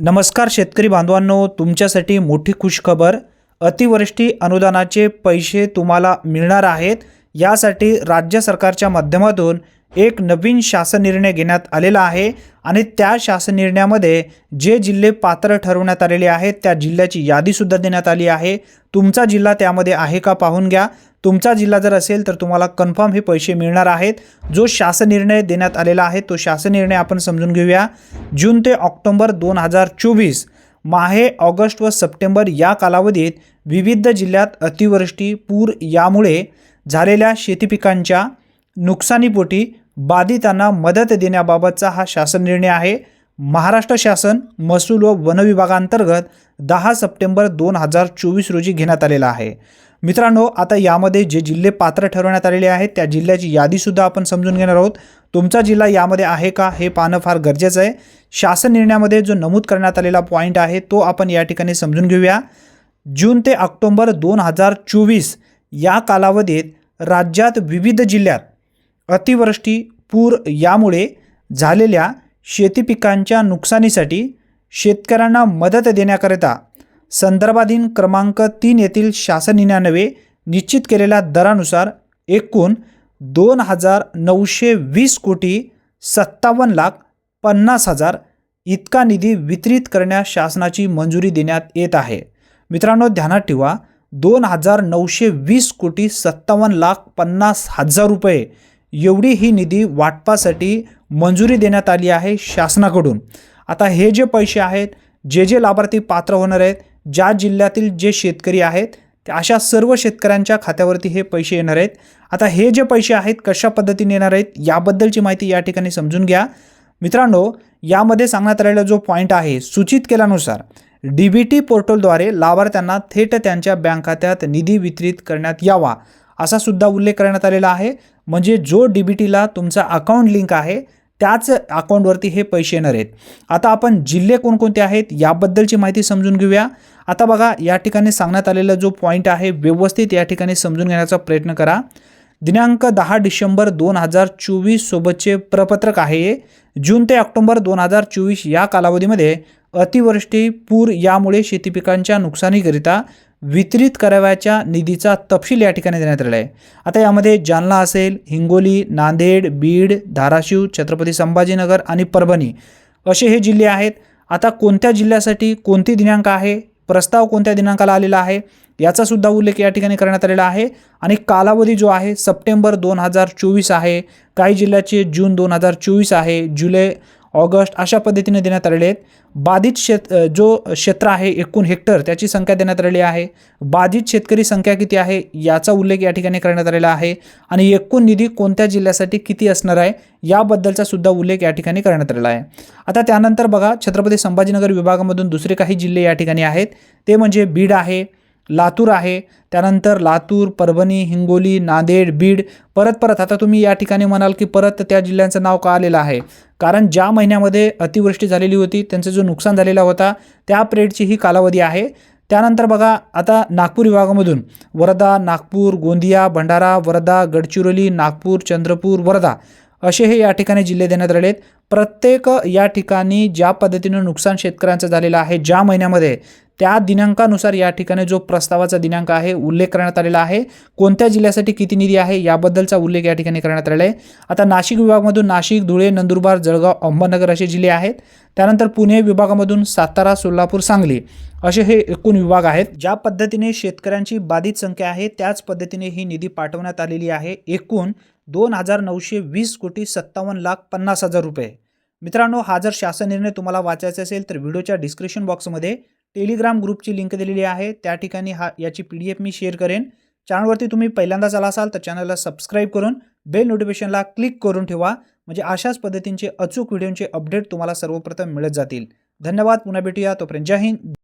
नमस्कार शेतकरी बांधवांनो तुमच्यासाठी मोठी खुशखबर. अतिवृष्टी अनुदानाचे पैसे तुम्हाला मिळणार आहेत. यासाठी राज्य सरकारच्या माध्यमातून एक नवीन शासन निर्णय घेण्यात आलेला आहे आणि त्या शासन निर्णयामध्ये जे जिल्हे पात्र ठरवण्यात आलेले आहेत त्या जिल्ह्याची यादीसुद्धा देण्यात आली आहे. तुमचा जिल्हा त्यामध्ये आहे का पाहून घ्या. तुमचा जिल्हा जर असेल तर तुम्हाला कन्फर्म हे पैसे मिळणार आहेत. जो शासन निर्णय देण्यात आलेला आहे तो शासन निर्णय आपण समजून घेऊया. जून ते ऑक्टोंबर दोन हजार चोवीस माहे ऑगस्ट व सप्टेंबर या कालावधीत विविध जिल्ह्यात अतिवृष्टी पूर यामुळे झालेल्या शेतीपिकांच्या नुकसानीपोटी बाधितांना मदत देण्याबाबतचा हा शासन निर्णय आहे. महाराष्ट्र शासन महसूल व वन विभागांतर्गत दहा सप्टेंबर दोन हजार चोवीस रोजी घेण्यात आलेला आहे. मित्रांनो आता यामध्ये जे जिल्हे पात्र ठरवण्यात आलेले आहेत त्या जिल्ह्याची यादीसुद्धा आपण समजून घेणार आहोत. तुमचा जिल्हा यामध्ये आहे का हे पाहणं फार गरजेचं आहे. शासन निर्णयामध्ये जो नमूद करण्यात आलेला पॉईंट आहे तो आपण या ठिकाणी समजून घेऊया. जून ते ऑक्टोंबर दोन हजार चोवीस या कालावधीत राज्यात विविध जिल्ह्यात अतिवृष्टी पूर यामुळे झालेल्या शेती पिकांच्या नुकसानीसाठी शेतकऱ्यांना मदत देण्याकरिता संदर्भाधीन क्रमांक तीन येथील शासनिन्यानवे निश्चित केलेल्या दरानुसार एकूण दोन हजार नऊशे वीस कोटी सत्तावन्न लाख पन्नास हजार इतका निधी वितरित करण्यास शासनाची मंजुरी देण्यात येत आहे. मित्रांनो ध्यानात ठेवा दोन हजार नऊशे वीस कोटी सत्तावन्न लाख पन्नास हजार रुपये एवढी ही निधी वाटपासाठी मंजुरी देण्यात आली आहे शासनाकडून. आता हे जे पैसे आहेत जे जे लाभार्थी पात्र होणार आहेत ज्या जिल्ह्यातील जे शेतकरी आहेत अशा सर्व शेतकऱ्यांच्या खात्यावरती हे पैसे येणार आहेत. आता हे जे पैसे आहेत कशा पद्धतीने येणार आहेत याबद्दलची माहिती या ठिकाणी समजून घ्या. मित्रांनो यामध्ये सांगण्यात आलेला जो पॉईंट आहे सूचित केल्यानुसार डी बी टी पोर्टलद्वारे लाभार्थ्यांना थेट त्यांच्या बँक खात्यात निधी वितरित करण्यात यावा असा सुद्धा उल्लेख करण्यात आलेला आहे. म्हणजे जो डी बी टीला तुमचा अकाउंट लिंक आहे त्याच अकाउंटवरती हे पैसे येणार आहेत. आता आपण जिल्हे कोणकोणते आहेत याबद्दलची माहिती समजून घेऊया. आता बघा या ठिकाणी सांगण्यात आलेला जो पॉईंट आहे व्यवस्थित या ठिकाणी समजून घेण्याचा प्रयत्न करा. दिनांक दहा डिसेंबर दोन हजार चोवीस सोबतचे प्रपत्रक आहे. जून ते ऑक्टोबर दोन हजार चोवीस या कालावधीमध्ये अतिवृष्टी पूर यामुळे शेती पिकांच्या नुकसानीकरिता वितरित करावयाच्या निधीचा तपशील या ठिकाणी देण्यात आलेला आहे. आता यामध्ये जालना असेल हिंगोली नांदेड बीड धाराशिव छत्रपती संभाजीनगर आणि परभणी असे हे जिल्हे आहेत. आता कोणत्या जिल्ह्यासाठी कोणती दिनांक आहे? प्रस्ताव कोणत्या दिनांकाला आलेला आहे याचा सुद्धा उल्लेख या ठिकाणी करण्यात आलेला आहे. आणि कालावधी जो आहे सप्टेंबर दोन हजार चोवीस आहे. काही जिल्ह्याचे जून दोन हजार चोवीस आहे. जुलै ऑगस्ट अशा पद्धतीने देण्यात आलेले आहेत. बाधित शेत जो क्षेत्र आहे एकूण हेक्टर त्याची संख्या देण्यात आलेली आहे. बाधित शेतकरी संख्या किती आहे याचा उल्लेख या ठिकाणी करण्यात आलेला आहे. आणि एकूण निधी कोणत्या जिल्ह्यासाठी किती असणार आहे याबद्दलचा सुद्धा उल्लेख या ठिकाणी करण्यात आलेला आहे. आता त्यानंतर बघा छत्रपती संभाजीनगर विभागामधून दुसरे काही जिल्हे या ठिकाणी आहेत. ते म्हणजे बीड आहे लातूर आहे. त्यानंतर लातूर परभणी हिंगोली नांदेड बीड परत परत. आता तुम्ही या ठिकाणी म्हणाल की परत त्या जिल्ह्यांचं नाव का आलेलं आहे? कारण ज्या महिन्यामध्ये अतिवृष्टी झालेली होती त्यांचं जो नुकसान झालेला होता त्या पिरियडची ही कालावधी आहे. त्यानंतर बघा आता नागपूर विभागामधून वर्धा नागपूर गोंदिया भंडारा वर्धा गडचिरोली नागपूर चंद्रपूर वर्धा असे हे या ठिकाणी जिल्हे देण्यात आले आहेत प्रत्येक या ठिकाणी ज्या पद्धतीनं नुकसान शेतकऱ्यांचं झालेलं आहे ज्या महिन्यामध्ये त्या दिनांकानुसार या ठिकाणी जो प्रस्तावाचा दिनांक आहे उल्लेख करण्यात आलेला आहे. कोणत्या जिल्ह्यासाठी किती निधी आहे याबद्दलचा उल्लेख या ठिकाणी करण्यात आलेला आहे. आता नाशिक विभागमधून नाशिक धुळे नंदुरबार जळगाव अहमदनगर असे जिल्हे आहेत. त्यानंतर पुणे विभागामधून सातारा सोलापूर सांगली असे हे एकूण विभाग आहेत. ज्या पद्धतीने शेतकऱ्यांची बाधित संख्या आहे त्याच पद्धतीने ही निधी पाठवण्यात आलेली आहे. एकूण दोन हजार नऊशे वीस कोटी सत्तावन्न लाख पन्नास हजार रुपये. मित्रांनो हा जर शासन निर्णय तुम्हाला वाचायचा असेल तर व्हिडिओच्या डिस्क्रिप्शन बॉक्समध्ये टेलिग्राम ग्रुपची लिंक दिलेली आहे. त्या ठिकाणी हा याची पी डी एफ मी शेअर करेन. चॅनलवरती तुम्ही पहिल्यांदाच आला असाल तर चॅनलला सबस्क्राईब करून बेल नोटिफिकेशनला क्लिक करून ठेवा. म्हणजे अशाच पद्धतींचे अचूक व्हिडिओचे अपडेट तुम्हाला सर्वप्रथम मिळत जातील. धन्यवाद. पुन्हा भेटूया. तोपर्यंत जय हिंद.